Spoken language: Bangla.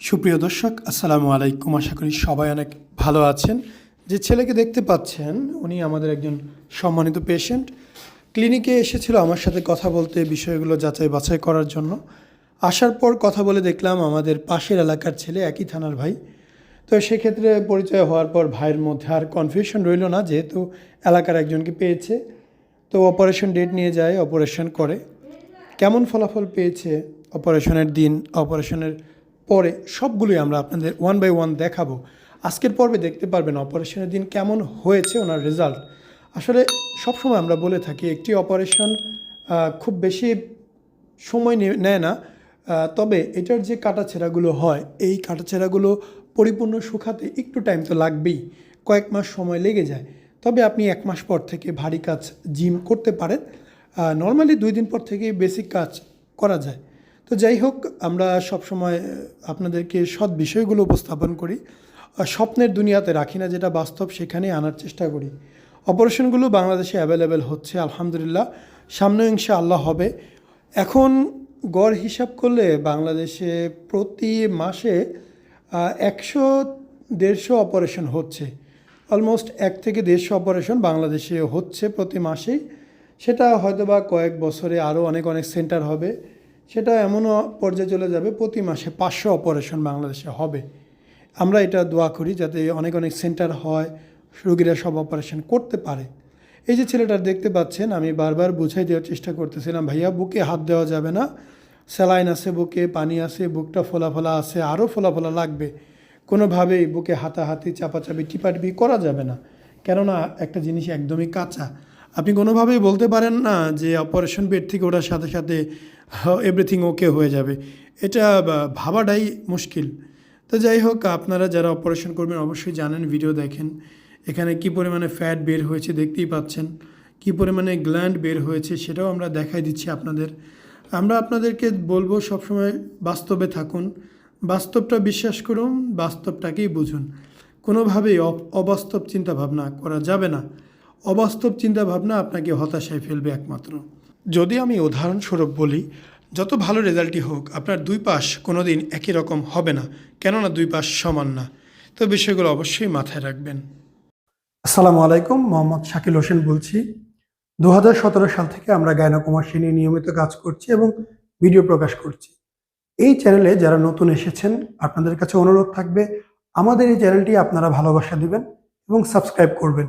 সুপ্রিয় দর্শক, আসসালামু আলাইকুম। আশা করি সবাই অনেক ভালো আছেন। যে ছেলেকে দেখতে পাচ্ছেন, উনি আমাদের একজন সম্মানিত পেশেন্ট ক্লিনিকে এসেছিল আমার সাথে কথা বলতে, বিষয়গুলো যাচাই বাছাই করার জন্য। আসার পর কথা বলে দেখলাম আমাদের পাশের এলাকার ছেলে একই থানার ভাই। তো সেক্ষেত্রে পরিচয় হওয়ার পর ভাইয়ের মধ্যে আর কনফিউশন রইল না, যেহেতু এলাকার একজনকে পেয়েছে। তো অপারেশন ডেট নিয়ে যায় অপারেশন করে। কেমন ফলাফল পেয়েছে অপারেশনের দিন অপারেশনের পরে সবগুলোই আমরা আপনাদের ওয়ান বাই ওয়ান দেখাবো। আজকের পর্বে দেখতে পারবেন অপারেশনের দিন কেমন হয়েছে, ওনার রেজাল্ট আসলে সবসময় আমরা বলে থাকি, একটি অপারেশন খুব বেশি সময় নেয় না। তবে এটার যে কাটাছেঁড়াগুলো হয়, এই কাটাছেঁড়াগুলো পরিপূর্ণ শুকাতে একটু টাইম তো লাগবেই, কয়েক মাস সময় লেগে যায়। তবে আপনি এক মাস পর থেকে ভারী কাজ জিম করতে পারেন। নর্মালি দুই দিন পর থেকে বেসিক কাজ করা যায়। তো যাই হোক, আমরা সবসময় আপনাদেরকে সৎ বিষয়গুলো উপস্থাপন করি। স্বপ্নের দুনিয়াতে রাখি না যেটা বাস্তব, সেখানেই আনার চেষ্টা করি। অপারেশনগুলো বাংলাদেশে অ্যাভেলেবেল হচ্ছে, আলহামদুলিল্লাহ। সামনে ইনশা আল্লাহ হবে। এখন গড় হিসাব করলে বাংলাদেশে প্রতি মাসে একশো দেড়শো অপারেশন হচ্ছে। অলমোস্ট এক থেকে দেড়শো অপারেশন বাংলাদেশে হচ্ছে প্রতি মাসেই। সেটা হয়তোবা কয়েক বছরে আরও অনেক অনেক সেন্টার হবে। সেটা এমনও পর্যায়ে চলে যাবে, প্রতি মাসে পাঁচশো অপারেশন বাংলাদেশে হবে। আমরা এটা দোয়া করি যাতে অনেক অনেক সেন্টার হয়, রুগীরা সব অপারেশন করতে পারে। এই যে ছেলেটার দেখতে পাচ্ছেন, আমি বারবার বুঝাই দেওয়ার চেষ্টা করতেছিলাম, ভাইয়া, বুকে হাত দেওয়া যাবে না। স্যালাইন আছে বুকে, পানি আছে, বুকটা ফোলা ফোলা আছে আরও ফোলা ফোলা লাগবে। কোনোভাবেই বুকে হাতাহাতি, চাপাচাপি, টিপাটিপি করা যাবে না। কেননা একটা জিনিস একদমই কাঁচা। আপনি কোনোভাবেই বলতে পারেন না যে অপারেশন বেড থেকে ওঠার সাথে সাথে এভরিথিং ওকে হয়ে যাবে। এটা ভাবাটাই মুশকিল। তো যাই হোক, আপনারা যারা অপারেশন করবেন অবশ্যই জানেন ভিডিও দেখেন। এখানে কি পরিমাণে ফ্যাট বের হয়েছে দেখতেই পাচ্ছেন। কি পরিমাণে গ্ল্যান্ড বের হয়েছে সেটাও আমরা দেখাই দিচ্ছি আপনাদের। আমরা আপনাদেরকে বলব সবসময় বাস্তবে থাকুন। বাস্তবটা বিশ্বাস করুন, বাস্তবটাকেই বুঝুন। কোনোভাবেই অবাস্তব চিন্তা ভাবনা করা যাবে না। অবাস্তব চিন্তা ভাবনা আপনাকে হতাশায় ফেলবে একমাত্র। যদি আমি উদাহরণস্বরূপ বলি, যত ভালো রেজাল্টই হোক, আপনার দুই পাশ কোনো দিন একই রকম হবে না, কেননা দুই পাশ সমান না। তো বিষয়গুলো অবশ্যই মাথায় রাখবেন। আসসালামু আলাইকুম, মোহাম্মদ শাকিল হোসেন বলছি। দু হাজার সতেরো সাল থেকে আমরা গায়নাকুমাসী নিয়ে নিয়মিত কাজ করছি এবং ভিডিও প্রকাশ করছি। এই চ্যানেলে যারা নতুন এসেছেন, আপনাদের কাছে অনুরোধ থাকবে, আমাদের এই চ্যানেলটি আপনারা ভালোবাসা দিবেন এবং সাবস্ক্রাইব করবেন।